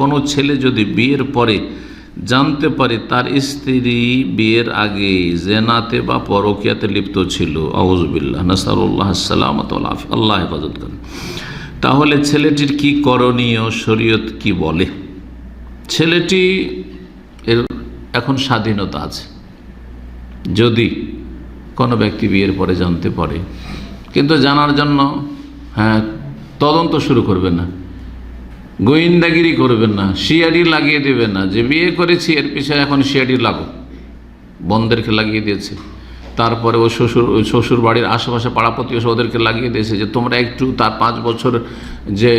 কোনো ছেলে যদি বিয়ের পরে জানতে পারে তার স্ত্রী বিয়ের আগে জেনাতে বা পরকিয়াতে লিপ্ত ছিল আউজবিল্লাহ নাসারুল্লাহ সালামত আল্লাহ হেফাজত করেন। তাহলে ছেলেটির কি করণীয়? শরীয়ত কি বলে? ছেলেটি এর এখন স্বাধীনতা আছে। যদি কোনো ব্যক্তি বিয়ের পরে জানতে পারে, কিন্তু জানার জন্য হ্যাঁ তদন্ত শুরু করবে না। গোয়েন্দাগিরি করবেন না শিয়াডি লাগিয়ে দেবেন না। যে বিয়ে করেছি, এর পিছনে এখন শিয়াডি লাগো বন্ধেরকে লাগিয়ে দিয়েছে। তারপরে ও শ্বশুর, ওই শ্বশুর বাড়ির আশেপাশে পাড়া প্রতিবেশী ওদেরকে লাগিয়ে দিয়েছে যে তোমরা একটু তার পাঁচ বছর যে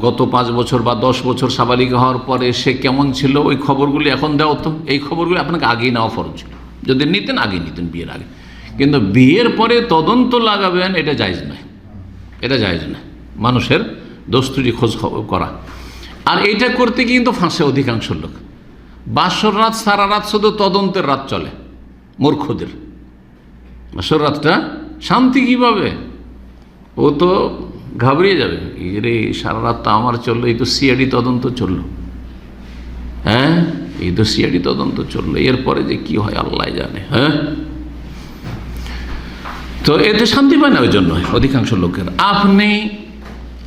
গত পাঁচ বছর বা দশ বছর সাবালিকা হওয়ার পরে সে কেমন ছিল, ওই খবরগুলি এখন দাও তো এই খবরগুলি আপনাকে আগেই নেওয়া ফরজ ছিল। যদি নিতেন, আগেই নিতেন বিয়ের আগে। কিন্তু বিয়ের পরে তদন্ত লাগাবেন, এটা জায়জ নয়। এটা জায়জ না মানুষের দস্তুরি খোঁজ করা। আর এটা করতে গিয়ে কিন্তু ফাঁসে অধিকাংশ লোক। বাসর রাত, সারা রাত শুধু তদন্তের রাত চলে, মূর্খদের। বাসর রাতটা শান্তি কীভাবে? ও তো ঘাবড়িয়ে যাবে। রে সারা রাত তো আমার চলল, এই তো সিআইডি তদন্ত চলল। হ্যাঁ এই তো সিআইডি তদন্ত চলল, এরপরে যে কি হয় আল্লাহ জানে হ্যাঁ? তো এতে শান্তি পায় না ওই জন্য অধিকাংশ লোকের। আপনি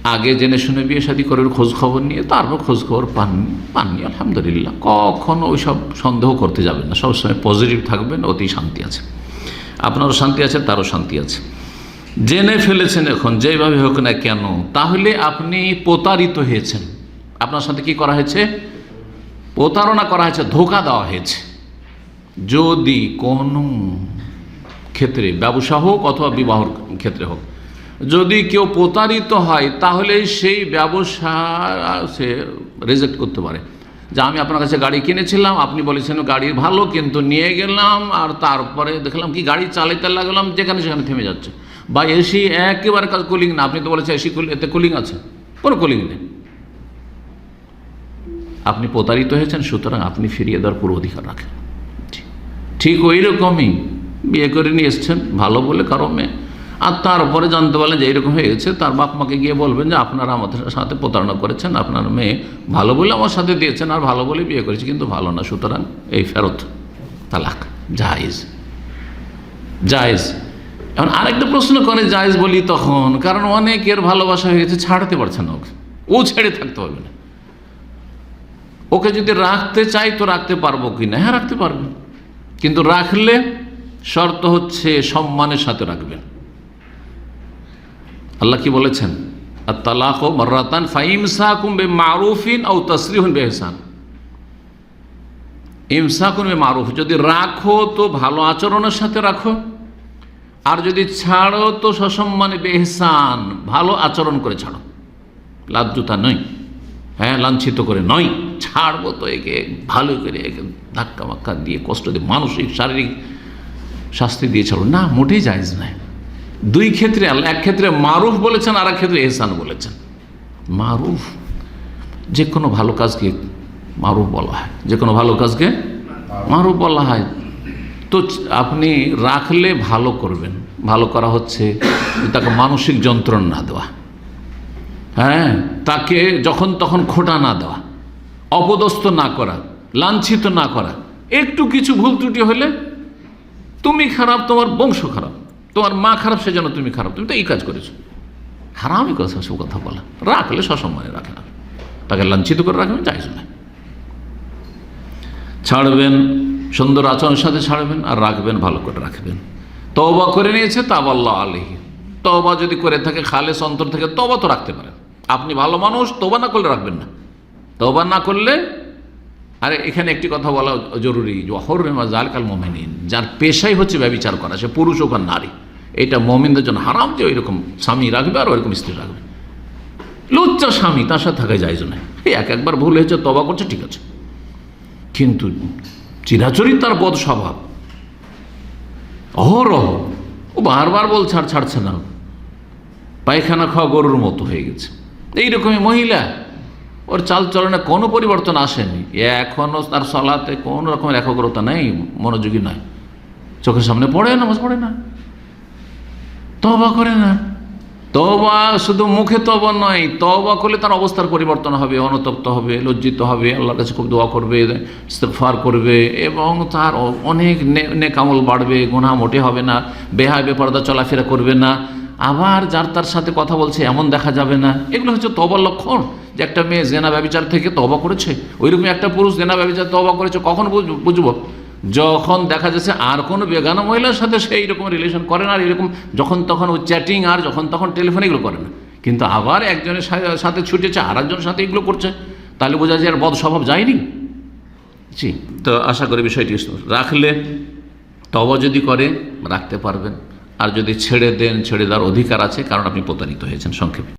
আগে জেনে শুনে বিয়ে শাদী করার খোঁজ খবর নিয়ে তারপর খোঁজ খবর পাননি পাননি, আলহামদুলিল্লাহ। কখনো ওই সব সন্দেহ করতে যাবেন না, সবসময় পজিটিভ থাকবেন, অতি শান্তি আছে। আপনারও শান্তি আছে, তারও শান্তি আছে। জেনে ফেলেছেন এখন, যেভাবে হোক না কেন, তাহলে আপনি প্রতারিত হয়েছেন। আপনার সাথে কি করা হয়েছে? প্রতারণা করা হয়েছে, ধোকা দেওয়া হয়েছে। যদি কোনো ক্ষেত্রে, ব্যবসা হোক অথবা বিবাহর ক্ষেত্রে হোক যদি কেউ প্রতারিত হয়, তাহলে সেই ব্যবসা সে রেজেক্ট করতে পারে। যে আমি আপনার কাছে গাড়ি কিনেছিলাম, আপনি বলেছেন গাড়ির ভালো, কিন্তু নিয়ে গেলাম, আর তারপরে দেখলাম কি গাড়ি চালাইতে লাগলাম, যেখানে সেখানে থেমে যাচ্ছে। বা এসি একেবারে কাজ কুলিং না, আপনি তো বলেছেন এসি কুলিং এতে কুলিং আছে। কোনো কুলিং নেই। আপনি প্রতারিত হয়েছেন, সুতরাং আপনি ফিরিয়ে দেওয়ার পুরো অধিকার রাখেন। ঠিক ওই রকমই। বিয়ে করে নিয়ে এসছেন, ভালো বলে কারও মেয়ে। আর তারপরে জানতে পারলেন যে এইরকম হয়ে গেছে, তার বাপ মাকে গিয়ে বলবেন যে আপনারা আমাদের সাথে প্রতারণা করেছেন, আপনার মেয়ে ভালো বলে আমার সাথে দিয়েছেন আর ভালো বলে বিয়ে করেছে, কিন্তু ভালো না, সুতরাং এই ফেরত, তালাক, জায়েজ জায়েজ। এখন আরেকটা প্রশ্ন করে, জায়েজ বলি তখন, কারণ অনেকের ভালোবাসা হয়ে গেছে, ছাড়তে পারছে না ওকে, ও ছেড়ে থাকতে পারবে না। ওকে যদি রাখতে চাই তো রাখতে পারব কি না? হ্যাঁ রাখতে পারবে। কিন্তু রাখলে শর্ত হচ্ছে সম্মানের সাথে রাখবেন। আল্লাহ কি বলেছেন? আর তালাক ও মর্রাতান ফাইমসা কুম্বে মারুফিন ও তসরিহন বেহসান ইমসাকুন বে মারুফ যদি রাখো তো ভালো আচরণের সাথে রাখো, আর যদি ছাড়ো তো সসম্মানে বেহসান ভালো আচরণ করে ছাড়ো। লাজ্জুতা নয়। হ্যাঁ লাঞ্ছিত করে নয়। ছাড়বো তো একে, ভালো করে একে ধাক্কা মাক্কা দিয়ে কষ্ট দিয়ে মানসিক, শারীরিক শাস্তি দিয়ে ছাড়ো। না, মোটেই জায়জ নাই দুই ক্ষেত্রে এক ক্ষেত্রে মারুফ বলেছেন আর এক ক্ষেত্রে এহসান বলেছেন। মারুফ, যে কোনো ভালো কাজকে মারুফ বলা হয়। যে কোনো ভালো কাজকে মারুফ বলা হয়। তো আপনি রাখলে ভালো করবেন। ভালো করা হচ্ছে তাকে মানসিক যন্ত্রণা না দেওয়া। হ্যাঁ তাকে যখন তখন খোটা না দেওয়া। অপদস্থ না করা, লাঞ্ছিত না করা। একটু কিছু ভুল ত্রুটি হলে, তুমি খারাপ, তোমার বংশ খারাপ। তোমার মা খারাপ, সেজন্য তুমি খারাপ। তুমি তো এই কাজ করেছ। হারামই কথা সব কথা বলা। রাখলে সসম্মানে রাখে না। তাকে লাঞ্ছিত করে রাখবেন চাইছ না ছাড়বেন, সুন্দর আচরণের সাথে ছাড়বেন আর রাখবেন, ভালো করে রাখবেন। তবা করে নিয়েছে তা তাবাল্লাহ আলহি তবা যদি করে থাকে, খালেস অন্তর থেকে তবা তো রাখতে পারেন। আপনি ভালো মানুষ তবা না করলে রাখবেন না। তবা না করলে, আরে এখানে একটি কথা বলা জরুরি। হরমেমা জালকাল মোমেনিন। যার পেশাই হচ্ছে ব্যবচার করা, সে পুরুষ হোক আর নারী। এটা মমিনদের জন্য হারাম যে ওইরকম স্বামী রাখবে আর ওইরকম স্ত্রী রাখবে। লুচ্চা স্বামী, তার সাথে থাকা যায় না এই এক একবার ভুল হয়েছে, তবা করছে, ঠিক আছে। কিন্তু চিরাচরিত তার বদ স্বভাব। অহরহ। ও বারবার বল, ছাড়, ছাড়ছে না। পায়খানা খাওয়া গরুর মতো হয়ে গেছে। এইরকমই মহিলা। ওর চালচলনে কোনো পরিবর্তন আসেনি। এখনও তার সলাতে কোনো রকমের একগ্রতা নেই, মনোযোগী নয়। চোখের সামনে পড়ে, নামাজ পড়ে না। তবা করে না। তবা শুধু মুখে তবা নয় তবা করলে তার অবস্থার পরিবর্তন হবে, অনুতপ্ত হবে, লজ্জিত হবে, আল্লাহর কাছে খুব দোয়া করবে, ইস্তেগফার করবে এবং তার অনেক নেকামল বাড়বে, গুনাহ মোটে হবে না, বেহায় বেপরদা চলাফেরা করবে না। আবার যার তার সাথে কথা বলছে এমন দেখা যাবে না। এগুলো হচ্ছে তবার লক্ষণ যে একটা মেয়ে জেনা ব্যবচার থেকে তবা করেছে। ওইরকম একটা পুরুষ জেনা ব্যবচার তবা করেছে, কখন বুঝ- বুঝব? যখন দেখা যাচ্ছে আর কোনো বেগানা মহিলার সাথে সেই রকম রিলেশন করে না, আর এরকম যখন তখন ও চ্যাটিং আর যখন তখন টেলিফোন এগুলো করে না। কিন্তু আবার একজনের সাথে ছুটেছে আর একজনের সাথে এগুলো করছে, তাহলে বোঝা যায় আর বদ স্বভাব যায়নি। জি তো আশা করি বিষয়টি রাখলে তবা যদি করে, রাখতে পারবেন। আর যদি ছেড়ে দেন, ছেড়ে দেওয়ার অধিকার আছে, কারণ আপনি প্রতারিত হয়েছেন সংক্ষেপে।